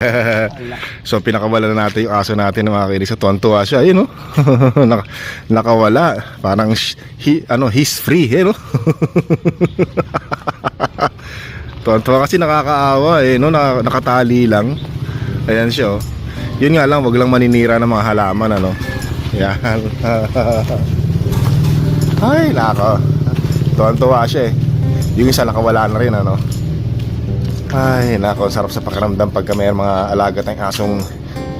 so pinakawala na natin yung aso natin ng mga kinig sa tuwan-tuwa siya. Ayun no? Naka, nakawala. Parang he, ano he's free eh no? Tuwan-tuwa kasi nakakaawa eh no? Naka- nakatali lang. Ayan siya oh. yun nga lang wag lang maninira ng mga halaman ano? Yan. Ay nako. Tuwan-tuwa siya eh. Yung isa nakawala na rin ano ay, nako, sarap sa pakiramdam pagka may mga alaga tayong asong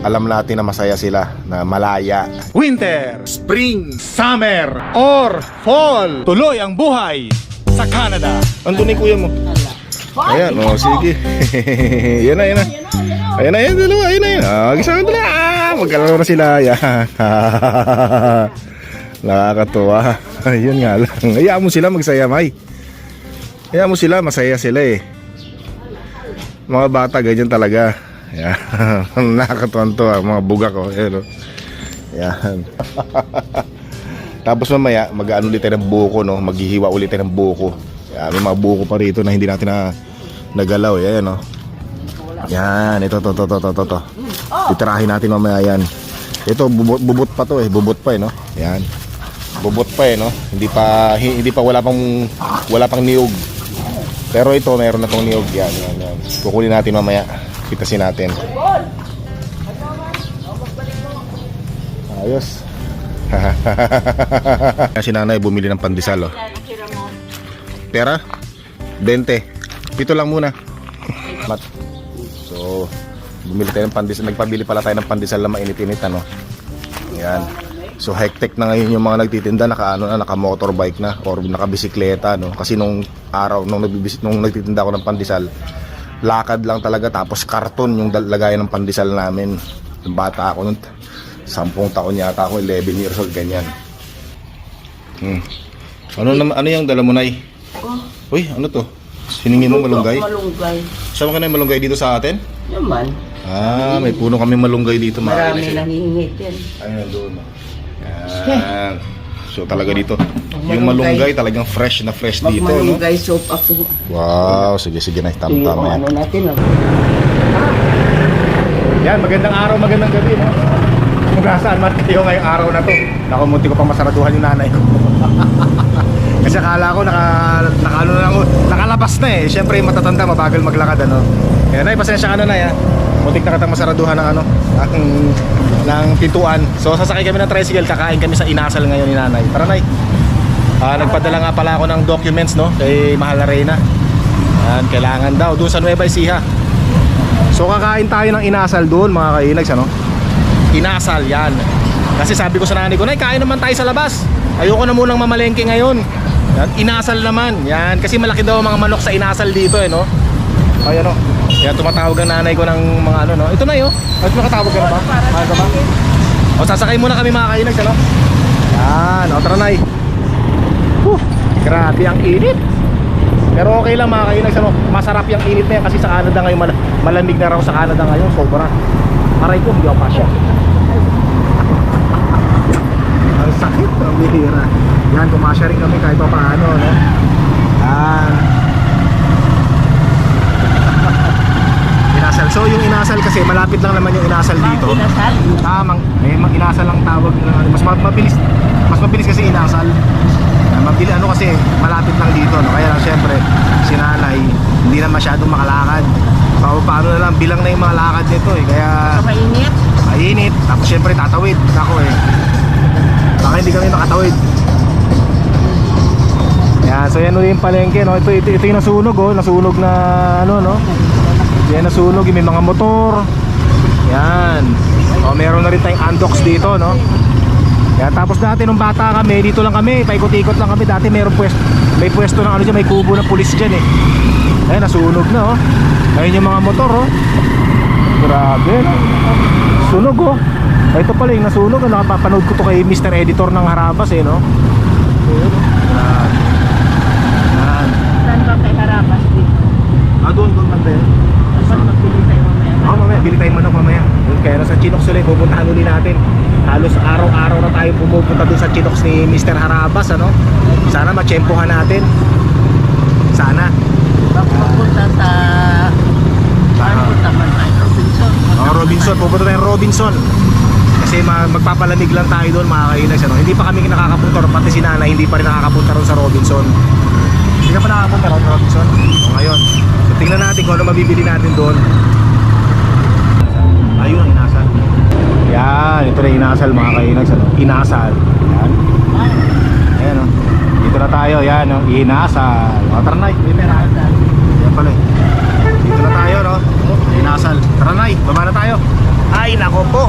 alam natin na masaya sila, na malaya. Winter, Spring, Summer, or Fall. Tuloy ang buhay sa Canada. Andun ni kuya mo. Ayan, oh, sige. yan na, yan na. Ayan na, yan, dalawa, ayan na, yan. Ah, gisang dala. Ah, magkalaro na sila. Yan. Nakakatuwa. Ayun nga lang. Hayaan mo sila magsaya, May. Hayaan mo sila, masaya sila eh. Mga bata, ganyan talaga. Yan. Nakakatuwa mga buga ko. Oh. Yan. Tapos mamaya, mag-ano ulit tayo ng buko, no? Maghihiwa ulit tayo ng buko. Yan, may mga buko pa rito na hindi natin na nagalaw. eh. Ayan, no? Yan, ito, to, to, to, to, to, to. Titirahin natin mamaya yan. Ito, bubot, bubot pa to eh. Bubot pa eh, no? Yan. Bubot pa eh, no? Hindi pa, hi- hindi pa wala pang, wala pang niyog. Pero ito, meron na tong niyog. Yan, yan, yan. Kukunin natin mamaya. Pitasin natin. Ayos. si nanay bumili ng pandesal oh. Pera? 20. Pito lang muna. So, bumili tayo ng pandesal. Nagpabili pala tayo ng pandesal na mainit-init ano. Yan. So hectic na ngayon yung mga nagtitinda naka ano na naka motorbike na or naka bisikleta no kasi nung araw nung nagbibisit nung nagtitinda ako ng pandesal lakad lang talaga tapos karton yung lagayan ng pandesal namin yung bata ako nung 10 taon yata ako 11 years old ganyan hmm. ano naman ano yung dala mo nay uy ano to siningin mo malunggay Malunggay. sama ka na yung malunggay dito sa atin Naman. ah may puno kami malunggay dito Marami kainis, nang hihingit yan. Ayun, doon. Yan. So talaga dito. Yung malunggay talagang fresh na fresh dito, no? malunggay soup ako. Wow, sige sige na, Yung tama-tama yan. ano natin. Oh. Yan, magandang araw, magandang gabi. No? Kung nasaan man kayo ngayong araw na to. Naku, munti ko pa masaraduhan yung nanay ko. Kasi akala ko naka, naka, ano na, ako, nakalabas na eh. Siyempre matatanda, mabagal maglakad ano. Kaya nay, pasensya ka na na ya. Muntik na katang masaraduhan ng ano, ng, ng pintuan. So sasakay kami ng tricycle, kakain kami sa inasal ngayon ni nanay. Tara nay. Ah, nagpadala nga pala ako ng documents no kay Mahal na Reyna. Yan, kailangan daw doon sa Nueva Ecija. So kakain tayo ng inasal doon mga kainags ano? Inasal yan. Kasi sabi ko sa nanay ko, Nay, kain naman tayo sa labas. Ayoko na munang mamalengke ngayon. Yan, inasal naman. Yan, kasi malaki daw ang mga manok sa inasal dito eh, no? Ay, ano? Yan, tumatawag ang nanay ko ng mga ano, no? Ito na yun. At makatawag ka na ba? Mahal ka ba? O, sasakay muna kami mga kainags, ano? Yan, o, tara, Nay. Whew, grabe ang init. Pero okay lang mga kainags, ano? Masarap yung init na yan kasi sa Canada ngayon, mal- malamig na raw sa Canada ngayon, sobra. Aray ko, hindi ako pasya. Ang sakit, ang bihira. Yan, kumasya rin kami kahit pa paano, no? Yan. inasal. So yung inasal kasi, malapit lang naman yung inasal dito. Pinasal. Tamang, may mga inasal lang tawag mas ma- mabilis mas mabilis kasi inasal. Mabilis ano kasi malapit lang dito no. Kaya lang syempre si nanay hindi na masyadong makalakad. Pa paano na lang bilang na yung mga lakad nito eh. Kaya Mainit. mainit. Tapos syempre tatawid. Ako eh. Baka hindi kami makatawid. Yan, so yan ulit yung palengke no. Ito, ito, ito yung nasunog oh, nasunog na ano no. Yan nasunog, yung may mga motor. Yan. O meron na rin tayong andox dito no. Yan, tapos dati nung bata kami, dito lang kami, paikot-ikot lang kami. Dati meron pwesto, may pwesto ng ano dyan, may kubo ng pulis dyan eh. Ayan, nasunog na oh. Ayun yung mga motor oh. Grabe no. Sunog oh. Ito pala yung nasunog, ano, napapanood ko to kay Mr. Editor ng Harabas eh no. Ayun, oh. Grabe. Yan. Saan ba kay Harapas dito? Ah, doon, doon man din. Saan magbili tayo mamaya? Oo, mamaya, bili tayong manok mamaya. Doon kaya na sa Chinox ulit, pupuntahan ulit natin. Halos araw-araw na tayo pumupunta doon sa Chinox ni Mr. Harabas, ano? Sana matsyempohan natin. Sana. Baka mapunta sa... Saan punta man tayo? Robinson. Robinson, pupunta tayong Robinson. Kasi ma- magpapalamig lang tayo doon mga kainags. Ano? Hindi pa kami nakakapunta ron, pati si Nana hindi pa rin nakakapunta ron sa Robinson. Hindi ka pa nakakapunta ron sa Robinson? O ngayon. So tingnan natin kung ano mabibili natin doon. Ayun ang inasal. Yan, ito na inasal mga kainags. Ano? Inasal. Yan. Ayan o. Dito na tayo, yan o. Inasal. O, tara na. May pera. Yan pala eh. Dito na tayo, no? Inasal. Tara na, baba na tayo. Ay, nako po.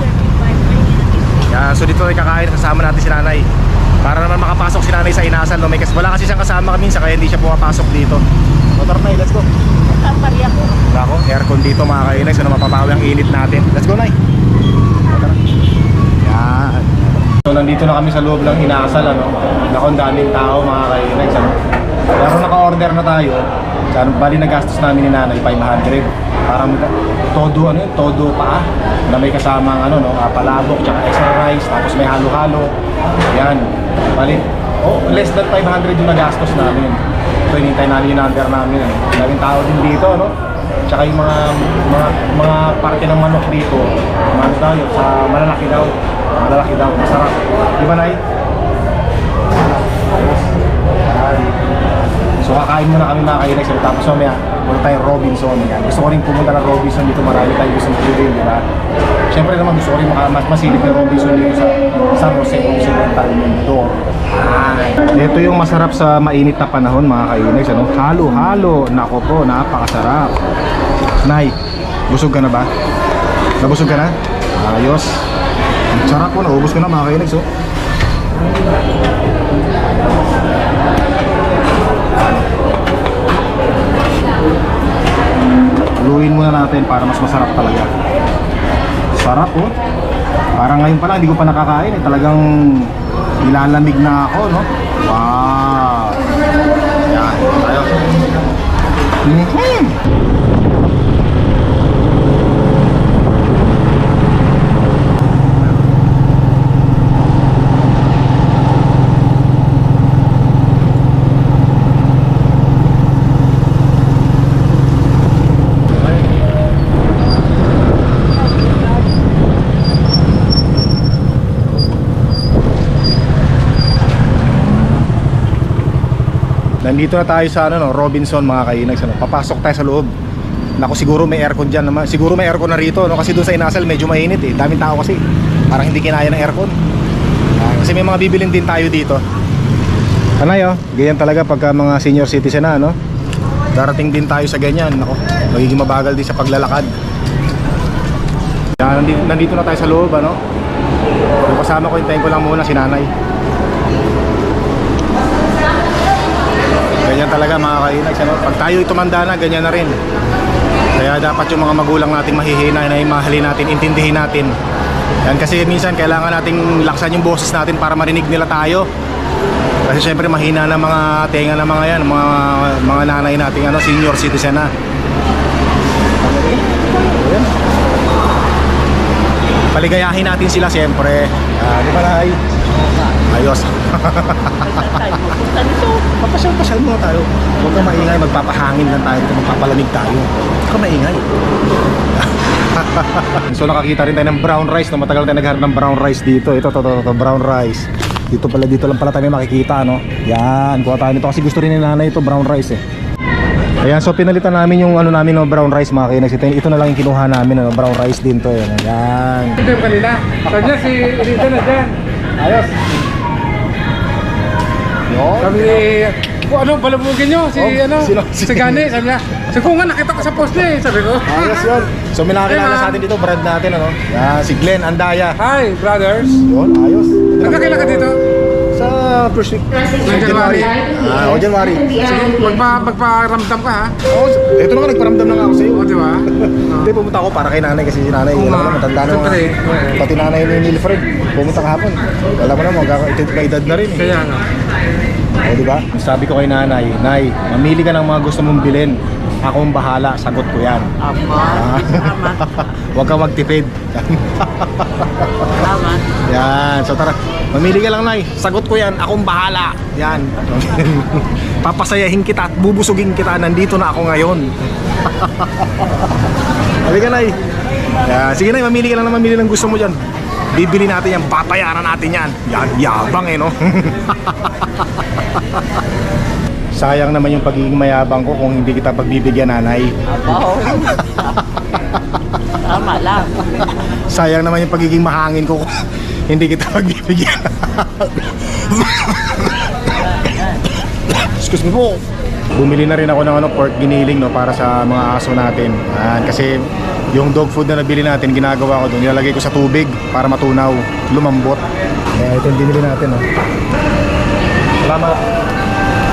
Yan, so dito tayo kakain. Kasama natin si nanay. Para naman makapasok si nanay sa inasal, no? May kas wala kasi siyang kasama kami minsan, kaya hindi siya pumapasok dito. O, tara na, let's go. Kapari ako. Wala ko, aircon dito mga kainag, so na mapapawi ang init natin. Let's go, Nay. O, tara. Yan. So nandito na kami sa loob ng inasal ano. Naku, ang daming tao mga kainags ano. Pero naka-order na tayo. Ano, bali nagastos namin ni nanay 500. Parang todo ano yun, todo pa na may kasamang ano no, ah, palabok tsaka extra rice tapos may halo-halo. Yan. Bali oh, less than 500 yung nagastos namin. So hinintay namin yung number namin. Ano. Daming tao din dito no. Tsaka yung mga mga mga parte ng manok dito, mga ano daw, sa malalaki daw. Malalaki daw, masarap. Di ba, Nay? So kakain muna kami mga kainex tapos mamaya punta tayong Robinson yan. Gusto ko rin pumunta ng Robinson dito marami tayong gusto magpili di ba? Siyempre naman gusto ko rin maka, mas masilip ng Robinson dito sa San Jose Occidental Mindoro. Ito yung masarap sa mainit na panahon mga kainex ano? Halo-halo. Nako po, napakasarap. Nay, busog ka na ba? Nabusog ka na? Ayos. Sarap po, naubos ko na mga kainex oh. Haluin muna natin para mas masarap talaga. Sarap oh. Parang ngayon pa lang, hindi ko pa nakakain eh. Talagang nilalamig na ako, no? Wow! Yan, tayo. Mhm. Nandito na tayo sa ano, no, Robinson mga kainags. Ano, papasok tayo sa loob. Naku, siguro may aircon dyan naman. Siguro may aircon na rito. No? Kasi doon sa Inasal medyo mainit eh. Daming tao kasi. Parang hindi kinaya ng aircon. Ah, kasi may mga bibilin din tayo dito. Anay oh, ganyan talaga pagka mga senior citizen na, no? Darating din tayo sa ganyan. Nako, magiging mabagal din sa paglalakad. Yan, nandito, nandito na tayo sa loob, ano? Kasama ko, hintayin ko lang muna si nanay. Talaga mga kainags ano? Pag tayo tumanda na, ganyan na rin. Kaya dapat yung mga magulang nating mahihina na mahalin natin, intindihin natin. Yan kasi minsan kailangan nating laksan yung boses natin para marinig nila tayo. Kasi syempre mahina na mga tenga na mga yan Mga, mga nanay nating ano, senior citizen na. Paligayahin natin sila syempre. Ah, Di ba na Ayos Tayo magpunta nito. Papasyal-pasyal muna tayo. Huwag kang maingay, magpapahangin lang tayo, kung magpapalamig tayo. Huwag kang maingay. so nakakita rin tayo ng brown rice, no? matagal tayo nagharap ng brown rice dito. Ito, to, to, to, brown rice. Dito pala, dito lang pala tayo makikita, no? Yan, kuha tayo nito kasi gusto rin ni nanay ito, brown rice eh. Ayan, so pinalitan namin yung ano namin no, brown rice mga kinags. Ito, ito na lang yung kinuha namin, ano, brown rice din to. Yan, ayan. Ito yung kanina. Kanya si Rita na dyan. Ayos. Yun. Sabi ni, kung ano, balabugin nyo, si, Oh, ano, sino? si Gani, sabi niya, sabi ko nga, nakita ko sa post niya eh, sabi ko. Ayos yun. So may nakakilala Hey, sa atin dito, brand natin, ano? Yan, si Glenn Andaya. Hi, brothers. Yun, ayos. Nagkakila ka dito? Sa first week. January. Ah, o January. Magpa, magparamdam ka ha? Oh, ito naman nagparamdam na nga ako sa iyo. O, di ba? Hindi, pumunta ako para kay nanay kasi si nanay, Oo nga. naman, matanda na Siyempre. mga. Pati nanay ni Nilfred, pumunta kahapon. Alam mo naman, magkakaedad na rin. eh. Kaya nga. O, di ba? Sabi ko kay nanay, Nay, mamili ka ng mga gusto mong bilhin. Ako ang bahala, sagot ko yan. Apo. Ah. Salamat. Huwag ka magtipid. Salamat. Yan, so tara. Mamili ka lang, Nay. Sagot ko yan. Akong bahala. Yan. Papasayahin kita at bubusugin kita. Nandito na ako ngayon. Halika, Nay. Yan. Sige na, mamili ka lang na mamili ng gusto mo dyan. Bibili natin yan, babayaran natin yan. Yan, yabang eh, no? Sayang naman yung pagiging mayabang ko kung hindi kita pagbibigyan nanay. Abaw. Tama lang. Sayang naman yung pagiging mahangin ko kung hindi kita pagbibigyan. Excuse me po. Bumili na rin ako ng ano, pork giniling no, para sa mga aso natin. Yan, kasi yung dog food na nabili natin, ginagawa ko doon, nilalagay ko sa tubig para matunaw, lumambot. Kaya ito yung binili natin. No. Salamat.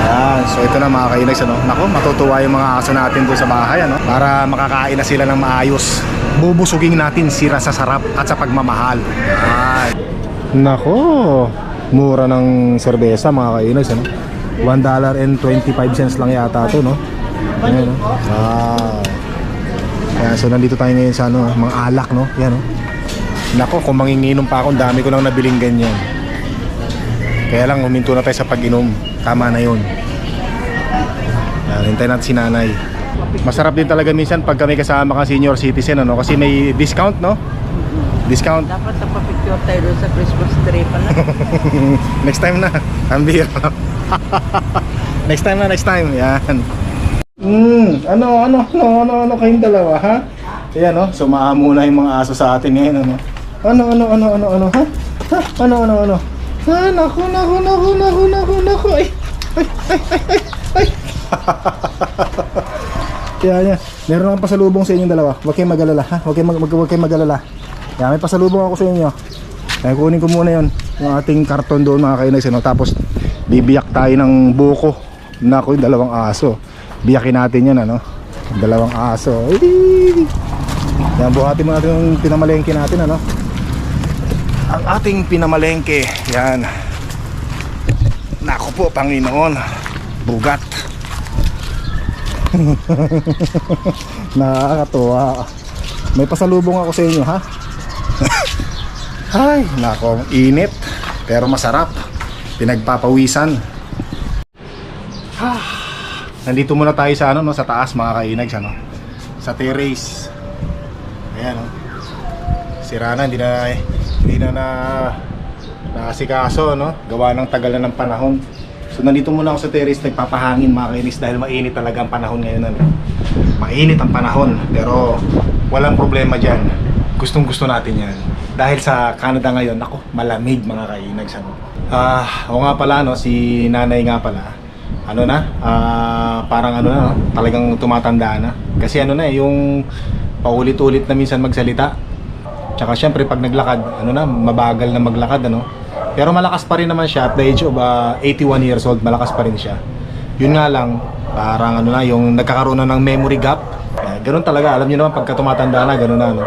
Yan, so ito na mga kainags ano. Nako, matutuwa yung mga aso natin doon sa bahay ano para makakain na sila ng maayos. Bubusugin natin sila sa sarap at sa pagmamahal. Yan. Nako, mura ng serbesa mga kainags ano. $1.25 lang yata to no. Ayan, no? Wow. Ayan, so nandito tayo ngayon sa ano, mga alak no. Yan no. Nako, kung manginginom pa ako, dami ko lang nabiling ganyan. Kaya lang huminto na tayo sa pag-inom. Tama na yun. Yan, hintayin natin si nanay. Masarap din talaga minsan pag kami kasama ka senior citizen ano kasi may discount no? Discount. Dapat napapicture tayo doon sa Christmas tree pala. next time na. Ang next time na, next time. Yan. Mm, ano, ano, ano, ano, ano kayong dalawa, ha? Ayan, no? So, maamuna yung mga aso sa atin ngayon, ano? Ano, ano, ano, ano, ano, ha? Ha? Ano, ano, ano? Ha? Naku, naku, naku, naku, naku, naku, ay, ay, ay, ay, ay, ay. Kaya yan. Meron akong pasalubong sa inyong dalawa. Huwag kayong mag-alala, ha? Huwag kayong, mag, huwag kayong mag-alala. May pasalubong ako sa inyo. Kaya kunin ko muna yon yung ating karton doon mga kainags. Ano? Tapos bibiyak tayo ng buko. Naku, yung dalawang aso. Biyakin natin yan, ano? Dalawang aso. Yan, buhatin mo natin yung pinamalengke natin, ano? Ang ating pinamalengke. Yan. Naku po, Panginoon. Bugat. Nakakatuwa. May pasalubong ako sa inyo, ha? Ay, nako, init. Pero masarap. Pinagpapawisan. Ah, nandito muna tayo sa ano no, sa taas mga kainags ano. Sa terrace. Ayan no. Sira na, hindi na hindi na na naasikaso no. Gawa ng tagal na ng panahon. So nandito muna ako sa terrace nagpapahangin mga kainis dahil mainit talaga ang panahon ngayon ano. Mainit ang panahon pero walang problema diyan. Gustong gusto natin yan. Dahil sa Canada ngayon, ako, malamig mga kainags ano. Ah, ako nga pala no, si nanay nga pala. Ano na? Ah, parang ano na, talagang tumatanda na. Kasi ano na eh, yung paulit-ulit na minsan magsalita. Tsaka syempre pag naglakad, ano na, mabagal na maglakad ano. Pero malakas pa rin naman siya at the age of ah, 81 years old, malakas pa rin siya. Yun nga lang, parang ano na, yung nagkakaroon na ng memory gap. Eh, ganun talaga, alam niyo naman pagka tumatanda na, ganun na no.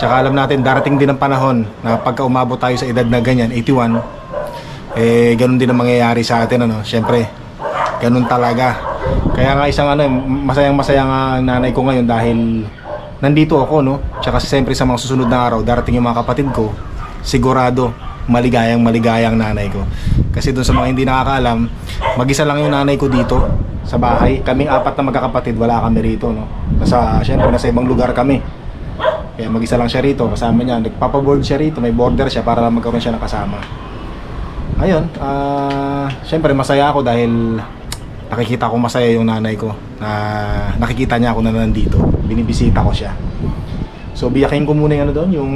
Tsaka alam natin, darating din ang panahon na pagka umabot tayo sa edad na ganyan, 81, eh ganun din ang mangyayari sa atin ano. Syempre, ganun talaga. Kaya nga isang ano, masayang masaya nga nanay ko ngayon dahil nandito ako no. Tsaka siyempre sa mga susunod na araw, darating yung mga kapatid ko. Sigurado maligayang maligayang nanay ko. Kasi doon sa mga hindi nakakaalam, mag-isa lang yung nanay ko dito sa bahay. Kaming apat na magkakapatid, wala kami rito no. Nasa syempre nasa ibang lugar kami. Kaya mag-isa lang siya rito, kasama niya. Nagpapaboard siya rito, may border siya para lang magkaroon siya ng kasama. Ayun, ah, syempre masaya ako dahil nakikita ko masaya yung nanay ko na nakikita niya ako na nandito. Binibisita ko siya. So biyakin ko muna yung ano doon, yung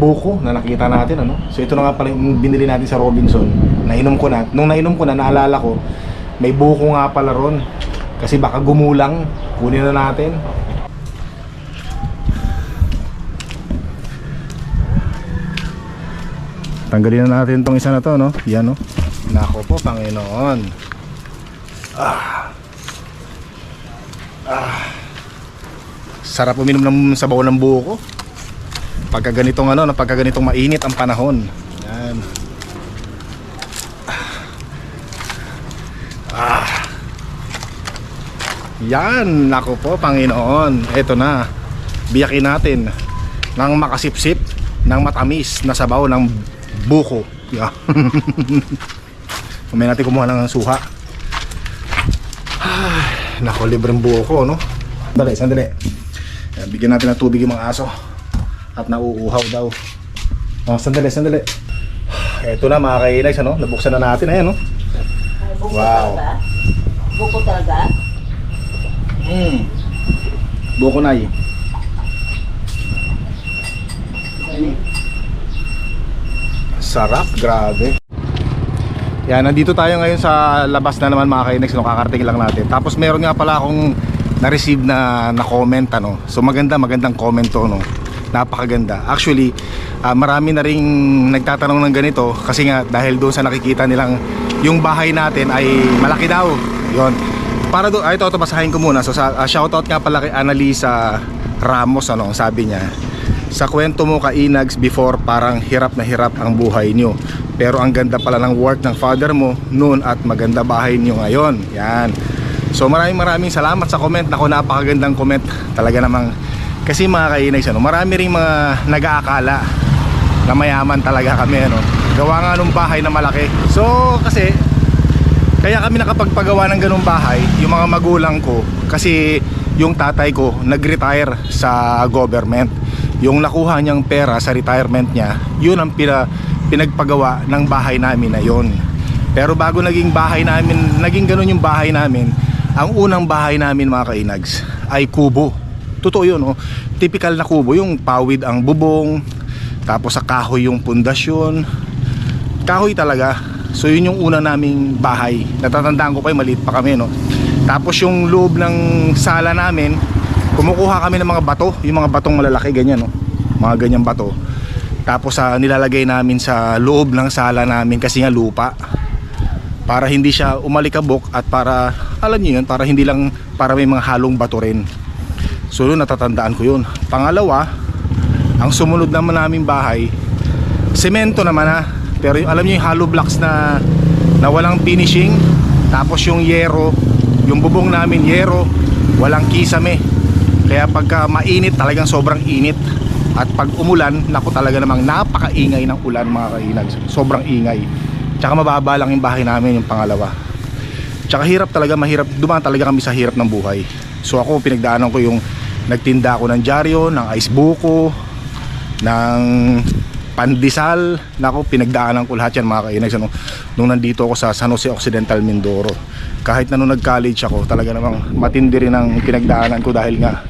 buko na nakita natin ano. So ito na nga pala yung binili natin sa Robinson. Nainom ko na. Nung nainom ko na naalala ko, may buko nga pala ron. Kasi baka gumulang, kunin na natin. Tanggalin na natin tong isa na to, no? Yan, no? Nako po, Panginoon. Ah. Ah. Sarap uminom ng sabaw ng buko. Pagka ganitong ano, no? pagka ganitong mainit ang panahon. Yan. Ah. Yan, nako po, Panginoon. Ito na. Biyakin natin ng makasipsip ng matamis na sabaw ng buko. Yeah. Kumaya natin kumuha ng suha. Nako, libreng buko, no? Dali, sandali. Ayan, bigyan natin ng tubig yung mga aso. at nauuhaw daw. Oh, sandali, sandali. Eto na mga kainags, ano? Nabuksan na natin, ayan, no? Buko Wow. talaga? Buko talaga? Mm. Buko na Sarap, grabe. Yan, nandito tayo ngayon sa labas na naman mga kainex, no, kakarating lang natin. Tapos meron nga pala akong na-receive na, na comment, ano. So maganda, magandang comment to, no. Napakaganda. Actually, ah, marami na ring nagtatanong ng ganito kasi nga dahil doon sa nakikita nilang yung bahay natin ay malaki daw. Yon. Para doon, ay ito, ito basahin ko muna. So sa, ah, shoutout nga pala kay Annalisa Ramos, ano, sabi niya. Sa kwento mo ka Inags before parang hirap na hirap ang buhay nyo Pero ang ganda pala ng work ng father mo noon at maganda bahay nyo ngayon. Yan. So maraming maraming salamat sa comment. Ako napakagandang comment Talaga namang. Kasi mga ka-Inags ano, Marami ring mga nag-aakala Na mayaman talaga kami ano. Gawa nga nung bahay na malaki. So kasi kaya kami nakapagpagawa ng ganung bahay Yung mga magulang ko Kasi yung tatay ko nag-retire sa government. Yung nakuha niyang pera sa retirement niya yun ang pina, pinagpagawa ng bahay namin na yun. Pero bago naging bahay namin naging ganun yung bahay namin ang unang bahay namin mga kainags ay kubo. Totoo yun oh. typical na kubo yung pawid ang bubong tapos sa kahoy yung pundasyon. Kahoy talaga. So yun yung una naming bahay. Natatandaan ko pa yung maliit pa kami no? Tapos yung loob ng sala namin kumukuha kami ng mga bato yung mga batong malalaki ganyan no? Mga ganyang bato tapos sa nilalagay namin sa loob ng sala namin kasi nga lupa. Para hindi siya umalikabok at para alam niyo yun para hindi lang para may mga halong bato rin. So yun natatandaan ko yun. Pangalawa ang sumunod naman naming bahay semento naman ha? Pero yung, alam niyo yung hollow blocks na na walang finishing tapos yung yero yung bubong namin yero walang kisame. Kaya pagka mainit talagang sobrang init at pag umulan naku talaga namang napakaingay ng ulan mga kainag sobrang ingay. Tsaka mababa lang yung bahay namin yung pangalawa. Tsaka hirap talaga mahirap dumaan talaga kami sa hirap ng buhay. So ako pinagdaanan ko yung nagtinda ako ng dyaryo ng ice buko ng pandesal. Nako pinagdaanan ko lahat yan mga kainags ano, nung nandito ako sa San Jose Occidental Mindoro. Kahit na nung nag college ako talaga namang matindi rin ang pinagdaanan ko dahil nga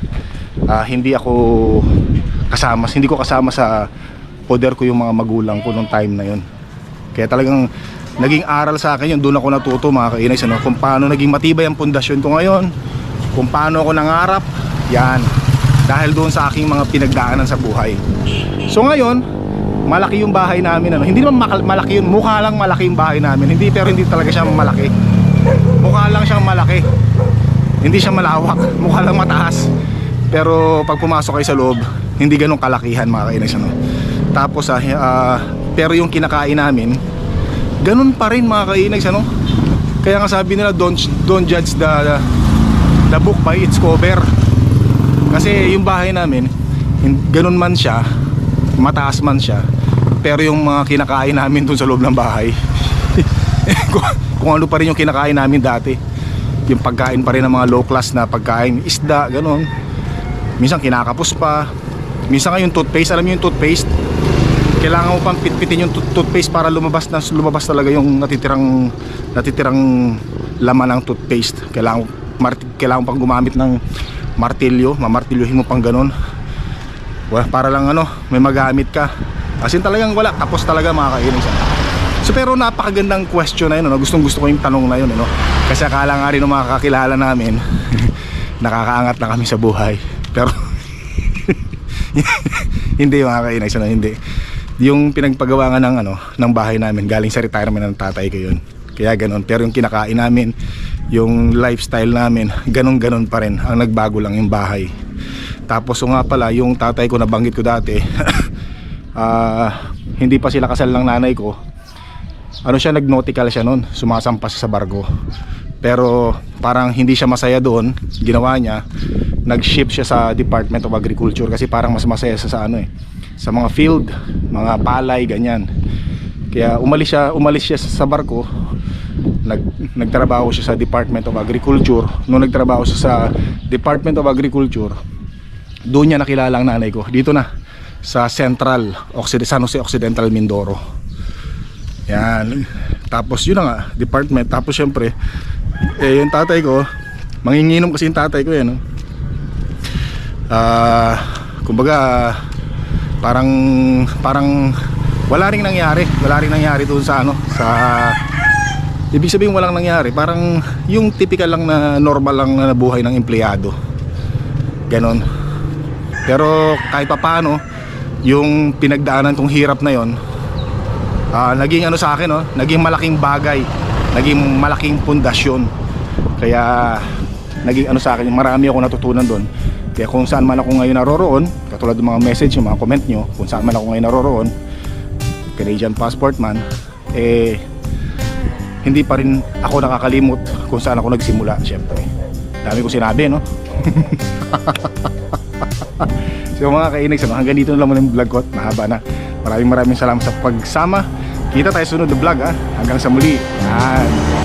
ah, hindi ako kasama hindi ko kasama sa poder ko yung mga magulang ko nung time na yun kaya talagang naging aral sa akin yun doon ako natuto mga kainags ano, kung paano naging matibay ang pundasyon ko ngayon kung paano ako nangarap yan dahil doon sa aking mga pinagdaanan sa buhay so ngayon malaki yung bahay namin ano. Hindi naman malaki yun, mukha lang malaki yung bahay namin. Hindi pero hindi talaga siya malaki. Mukha lang siyang malaki. Hindi siya malawak, mukha lang mataas. Pero pag pumasok kayo sa loob, hindi ganun kalakihan mga kainis ano. Tapos ah, ah, pero yung kinakain namin, ganun pa rin mga kainags ano. Kaya nga sabi nila don't don't judge the the book by its cover. Kasi yung bahay namin, ganun man siya, mataas man siya pero yung mga kinakain namin dun sa loob ng bahay kung ano pa rin yung kinakain namin dati yung pagkain pa rin ng mga low class na pagkain isda ganun minsan kinakapos pa minsan nga yung toothpaste alam mo yung toothpaste kailangan mo pang pitpitin yung tooth- toothpaste para lumabas na lumabas talaga yung natitirang natitirang laman ng toothpaste kailangan mart, kailangan pang gumamit ng martilyo mamartilyohin mo pang ganun Well, para lang ano, may magamit ka. As in talagang wala, tapos talaga makakainis siya. So pero napakagandang question na yun, ano? gustong gusto ko yung tanong na yun. Ano? Kasi akala nga rin ng mga kakilala namin, nakakaangat na kami sa buhay. Pero hindi mga kainis, ano? hindi. Yung pinagpagawa nga ng, ano, ng bahay namin, galing sa retirement ng tatay ko yun. Kaya ganun. Pero yung kinakain namin, yung lifestyle namin, ganun-ganun pa rin. Ang nagbago lang yung bahay. Tapos so nga pala, yung tatay ko nabanggit ko dati, ah, hindi pa sila kasal ng nanay ko. Ano siya, nag-nautical siya noon, sumasampas sa barko. Pero parang hindi siya masaya doon, ginawa niya, nag-ship siya sa Department of Agriculture kasi parang mas masaya sa, sa ano eh, sa mga field, mga palay, ganyan. Kaya umalis siya, umalis siya sa barko, nag, nagtrabaho siya sa Department of Agriculture. Nung nagtrabaho siya sa Department of Agriculture, doon niya nakilala ang nanay ko. Dito na. sa Central Occident, San Jose Occidental Mindoro. Yan. Tapos yun na nga, department. Tapos syempre, eh yung tatay ko, manginginom kasi yung tatay ko yan. No? Ah, kumbaga parang parang wala ring nangyari, wala ring nangyari doon sa ano, sa Ibig sabihin walang nangyari, parang yung typical lang na normal lang na buhay ng empleyado. Ganon. Pero kahit pa paano, yung pinagdaanan kong hirap na yon, ah, naging ano sa akin, no? naging malaking bagay, naging malaking pundasyon. Kaya naging ano sa akin, marami ako natutunan doon. Kaya kung saan man ako ngayon naroroon, katulad ng mga message, yung mga comment nyo, kung saan man ako ngayon naroroon, Canadian passport man, eh hindi pa rin ako nakakalimot kung saan ako nagsimula, syempre. Dami ko sinabi, no? so mga kainags, ano, hanggang dito na lang muna yung vlog ko at mahaba na. Maraming maraming salamat sa pagsama. Kita tayo sunod na vlog, ha? Hanggang sa muli. Yan.